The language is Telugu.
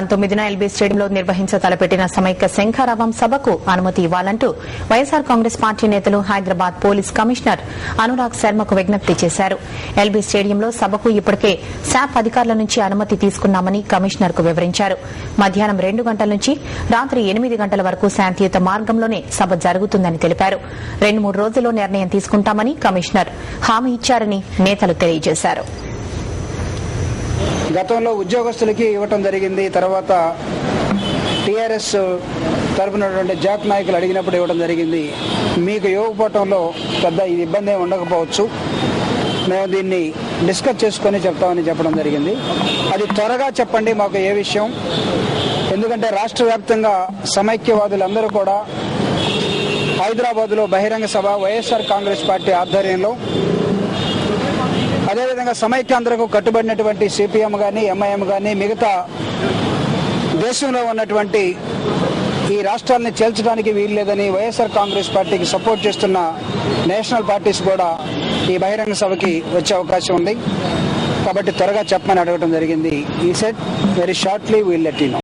పంతొమ్మిదిన ఎల్బీ స్టేడియంలో నిర్వహించ తలపెట్టిన సమైక్య శంఖారావం సభకు అనుమతి ఇవ్వాలంటూ వైఎస్సార్ కాంగ్రెస్ పార్టీ నేతలు హైదరాబాద్ పోలీస్ కమిషనర్ అనురాగ్ శర్మకు విజ్ఞప్తి చేశారు. ఎల్బీ స్టేడియంలో సభకు ఇప్పటికే శాప్ అధికారుల నుంచి అనుమతి తీసుకున్నామని కమిషనర్కు వివరించారు. మధ్యాహ్నం రెండు గంటల నుంచి రాత్రి ఎనిమిది గంటల వరకు శాంతియుత మార్గంలోనే సభ జరుగుతుందని తెలిపారు. రెండు మూడు రోజుల్లో నిర్ణయం తీసుకుంటామని కమిషనర్ హామీ ఇచ్చారని నేతలు తెలియజేశారు. గతంలో ఉద్యోగస్తులకి ఇవ్వటం జరిగింది. తర్వాత టీఆర్ఎస్ తరపునటువంటి జాక్ నాయకులు అడిగినప్పుడు ఇవ్వడం జరిగింది. మీకు ఇవ్వకపోవటంలో పెద్ద ఇది ఇబ్బంది ఉండకపోవచ్చు. మేము దీన్ని డిస్కస్ చేసుకొని చెప్తామని చెప్పడం జరిగింది. అది త్వరగా చెప్పండి మాకు ఏ విషయం. ఎందుకంటే రాష్ట్ర వ్యాప్తంగా సమైక్యవాదులందరూ కూడా హైదరాబాద్లో బహిరంగ సభ వైఎస్ఆర్ కాంగ్రెస్ పార్టీ ఆధ్వర్యంలో అదేవిధంగా సమైక్యాంధ్రకు కట్టుబడినటువంటి సిపిఎం కానీ ఎంఐఎం కానీ మిగతా దేశంలో ఉన్నటువంటి ఈ రాష్ట్రాన్ని చేల్చడానికి వీల్లేదని వైఎస్ఆర్ కాంగ్రెస్ పార్టీకి సపోర్ట్ చేస్తున్న నేషనల్ పార్టీస్ కూడా ఈ బహిరంగ సభకి వచ్చే అవకాశం ఉంది. కాబట్టి త్వరగా చెప్పమని అడగడం జరిగింది. ఈ set very shortly we'll let you